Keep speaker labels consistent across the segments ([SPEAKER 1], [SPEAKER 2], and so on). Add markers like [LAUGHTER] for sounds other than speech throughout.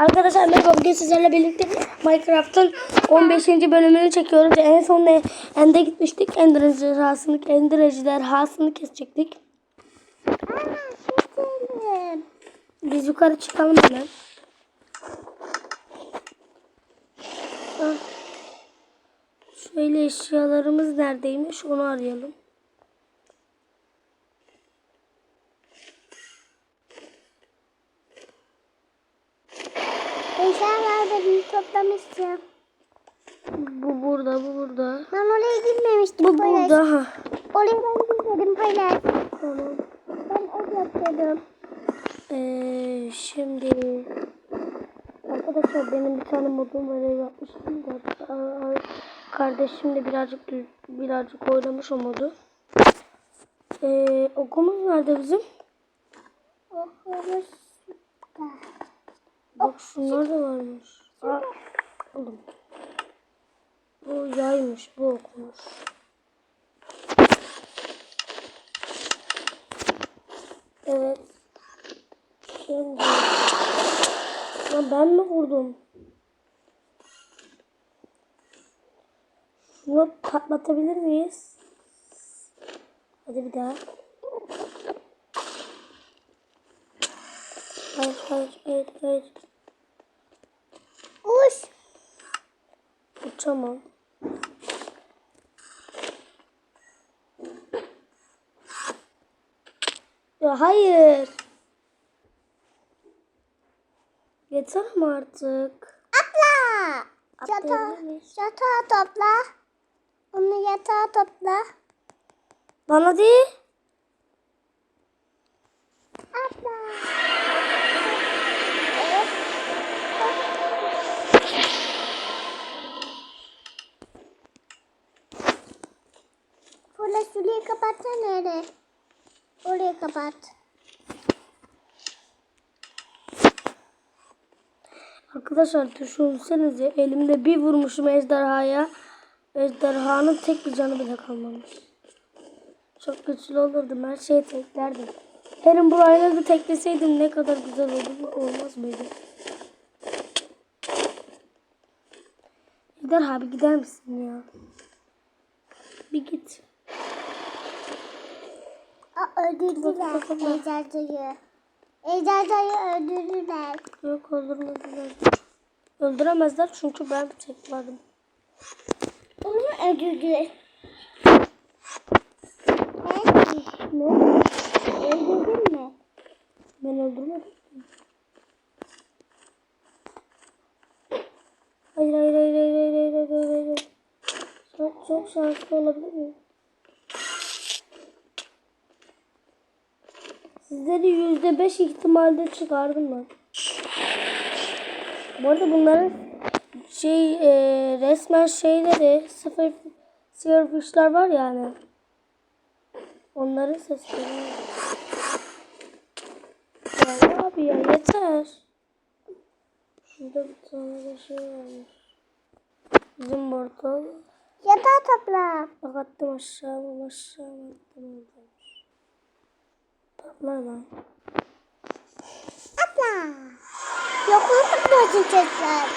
[SPEAKER 1] Arkadaşlar merhaba bugün sizlerle birlikte Minecraft'ın 15. bölümünü çekiyoruz. En son? Ende gitmiştik. Ender ejderhasını, Ender ejderhasını kesecektik. Biz yukarı çıkalım hemen. Ah. Şöyle eşyalarımız neredeymiş onu arayalım.
[SPEAKER 2] Toplamıştım.
[SPEAKER 1] Bu burada, bu burada.
[SPEAKER 2] Ben oraya gitmemiştim.
[SPEAKER 1] Bu
[SPEAKER 2] Paylaş.
[SPEAKER 1] burada. Ha.
[SPEAKER 2] Oraya ben gitmedim paylaş.
[SPEAKER 1] Tamam.
[SPEAKER 2] Ben ev yapıyordum.
[SPEAKER 1] Ee, şimdi arkadaşlar benim bir tane modum var ev yapmıştım da aa, kardeşim de birazcık birazcık oynamış o modu. Ee, okumuz nerede bizim?
[SPEAKER 2] Okulumuz.
[SPEAKER 1] Bak şunlar da varmış. Aa, oğlum. Bu yaymış bu okumuş. Evet. Şimdi. Lan ben mi vurdum? Şunu patlatabilir miyiz? Hadi bir daha. Hayır, hayır, hayır, hayır.
[SPEAKER 2] Uş.
[SPEAKER 1] Uçamam. Ya hayır. Yeter mi artık?
[SPEAKER 2] Atla.
[SPEAKER 1] Miyiz?
[SPEAKER 2] yatağa topla. Onu yatağa topla.
[SPEAKER 1] Lan hadi.
[SPEAKER 2] Kapat.
[SPEAKER 1] Arkadaşlar düşünsenize elimde bir vurmuşum ejderhaya. Ejderhanın tek bir canı bile kalmamış. Çok güçlü olurdum. Her şeyi teklerdim. Herin burayla da tekleseydim ne kadar güzel olurdu. Olmaz mıydı? Ejderha abi gider misin ya? Bir git.
[SPEAKER 2] Öldürdüler Ejderha'yı. Ejderha'yı öldürdüler.
[SPEAKER 1] Yok öldürmediler. Öldüremezler çünkü ben çekmedim.
[SPEAKER 2] Onu öldürdüler.
[SPEAKER 1] Ne?
[SPEAKER 2] Öldürdün mü?
[SPEAKER 1] Ben öldürmedim. Hayır hayır hayır hayır hayır hayır hayır hayır. Çok, çok şanslı olabilir miyim? Sizleri yüzde beş ihtimalde çıkardım ben. Bu arada bunların şey e, resmen şeyleri sıfır silverfishler var yani. Onların sesleri. Ya abi ya yeter. Şurada bir tane de şey varmış. Bizim portal.
[SPEAKER 2] Yatağı topla.
[SPEAKER 1] Bak attım aşağı aşağı attım Patlar lan.
[SPEAKER 2] Atla. Yok nasıl bozun çocuklar?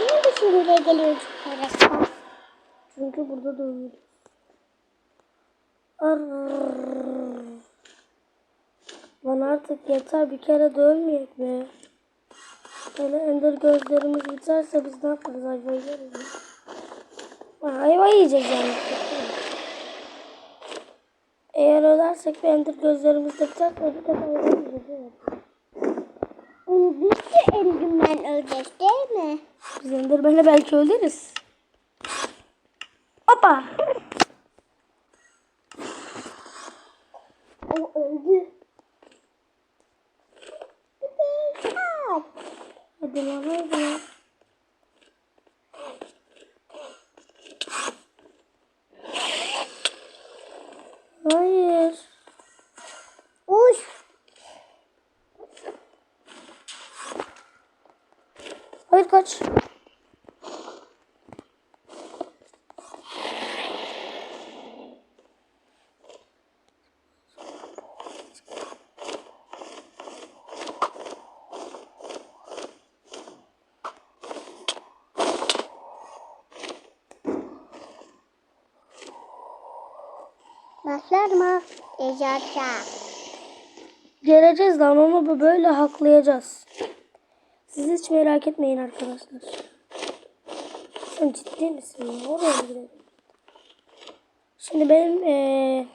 [SPEAKER 2] Niye bu şimdi buraya geliyoruz yukarı?
[SPEAKER 1] Çünkü burada. Arrrr. Lan artık yeter bir kere dönmeyek be. Böyle ender gözlerimiz biterse biz ne yaparız ayva yeriz. Ayva yiyeceğiz yani. Eğer ölersek bendir gözlerimizde bıçak ve bir de
[SPEAKER 2] kaybedeceğiz. Biz de Enderman öleceğiz değil mi?
[SPEAKER 1] Biz Enderman'e belki öleriz. Hoppa!
[SPEAKER 2] o öldü.
[SPEAKER 1] Hadi lan hadi.
[SPEAKER 2] Başlar mı? Ecatça.
[SPEAKER 1] Geleceğiz lan onu bu- böyle haklayacağız. Siz hiç merak etmeyin arkadaşlar. Sen ciddi misin ya? Oraya mı gidelim? Şimdi benim eee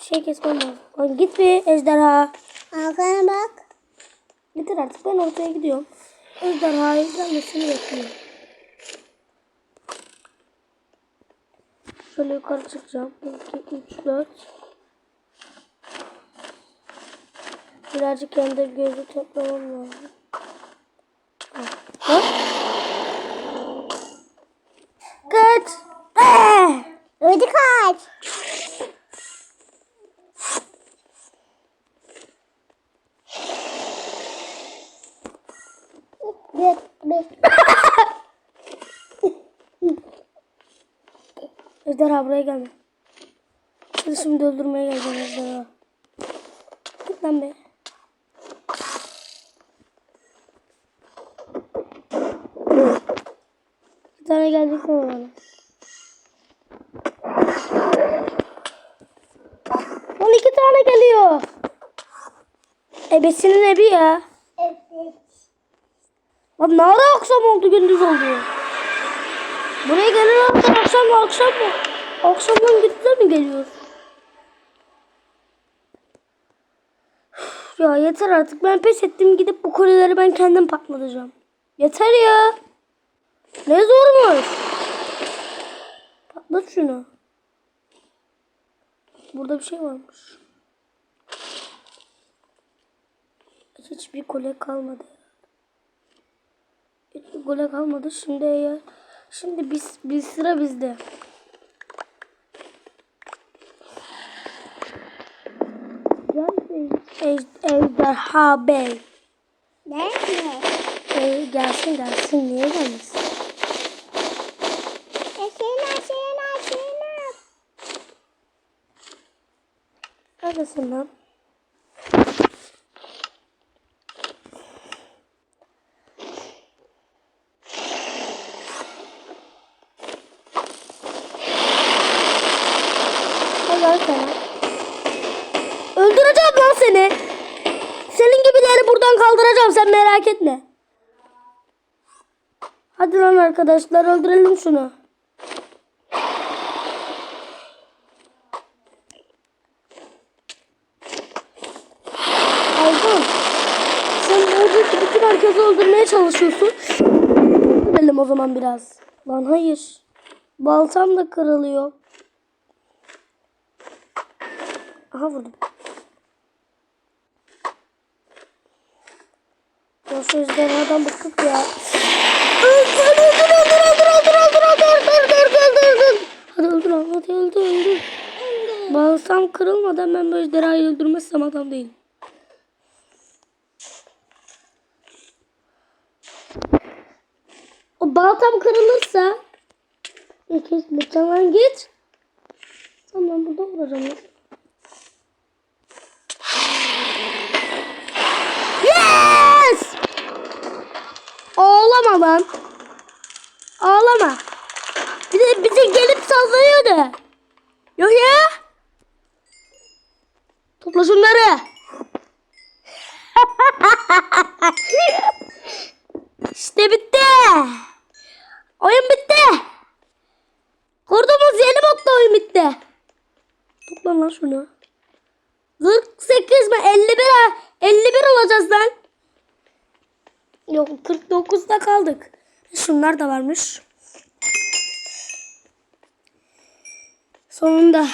[SPEAKER 1] şey kesmem lazım. Lan git bir ejderha.
[SPEAKER 2] Arkana bak.
[SPEAKER 1] Bitir artık ben ortaya gidiyorum. Ejderhayı gelmesini bekliyorum. Şöyle yukarı çıkacağım. 1, 2, 3, 4. Birazcık kendi gözü toplamam lazım. Ha? Kaç. Ah!
[SPEAKER 2] Ödü kaç. Bir, bir.
[SPEAKER 1] Ejderha buraya gelme. Seni şimdi öldürmeye geleceğim ejderha. Git lan be. Bir tane gelecek mi bana? On iki tane geliyor. Ebesinin ebi ya.
[SPEAKER 2] Evet.
[SPEAKER 1] Lan ne ara akşam oldu gündüz oldu. Buraya gelen akşam mı akşam mı? Akşamdan gündüze mi geliyor? Ya yeter artık ben pes ettim gidip bu kuleleri ben kendim patlatacağım. Yeter ya. Ne zormuş. Patlat şunu. Burada bir şey varmış. Hiçbir kule kalmadı. Hiçbir gole kalmadı. Şimdi ya şimdi biz bir sıra bizde. Gel bey. Ej- Ejderha Bey.
[SPEAKER 2] Nerede?
[SPEAKER 1] Ey, gelsin gelsin. Niye gelmesin?
[SPEAKER 2] Aşağına aşağına aşağına.
[SPEAKER 1] Neredesin lan? Helal sana. Öldüreceğim lan seni. Senin gibileri buradan kaldıracağım sen merak etme. Hadi lan arkadaşlar öldürelim şunu. Aldım. Sen oradaki bütün herkesi öldürmeye çalışıyorsun. Öldürelim o zaman biraz. Lan hayır. Baltam da kırılıyor. Aha vurdum. Ya şu bıktık ya. Öldür öldür öldür öldür öldür öldür öldür öldür öldür. Hadi öldür hadi öldür öldür. Balsam kırılmadan ben bu ejderhayı öldürmezsem adam değilim. O baltam kırılırsa kesmeyeceğim lan git. Tamam burada vuracağım. lan. Yes! Ağlama. Ağlama. Bir bize gelip sallıyordu. Yok ya. Topla şunları. [LAUGHS] işte bitti. Oyun bitti. Kurduğumuz yeni modda oyun bitti. Topla lan şunu. 48 mi? 51 ha. 51 olacağız lan. Yok 49'da kaldık. Şunlar da varmış. Sonunda.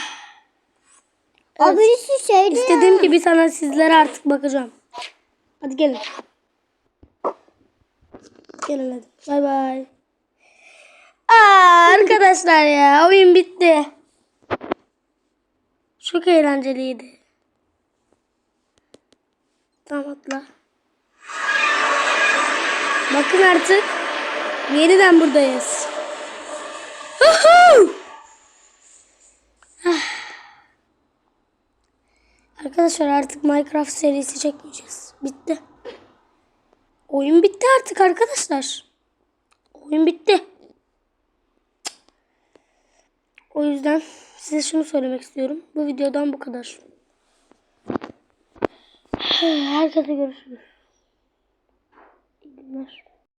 [SPEAKER 2] Abi şu şeydi ya.
[SPEAKER 1] İstediğim gibi sana sizlere artık bakacağım. Hadi gelin. Gelin hadi. Bay bay. Aa, arkadaşlar ya oyun bitti. Çok eğlenceliydi. Tamam atla. Bakın artık. Yeniden buradayız. Ah. Arkadaşlar artık Minecraft serisi çekmeyeceğiz. Bitti. Oyun bitti artık arkadaşlar. Oyun bitti. O yüzden size şunu söylemek istiyorum. Bu videodan bu kadar. [SIGHS] Herkese görüşürüz. наш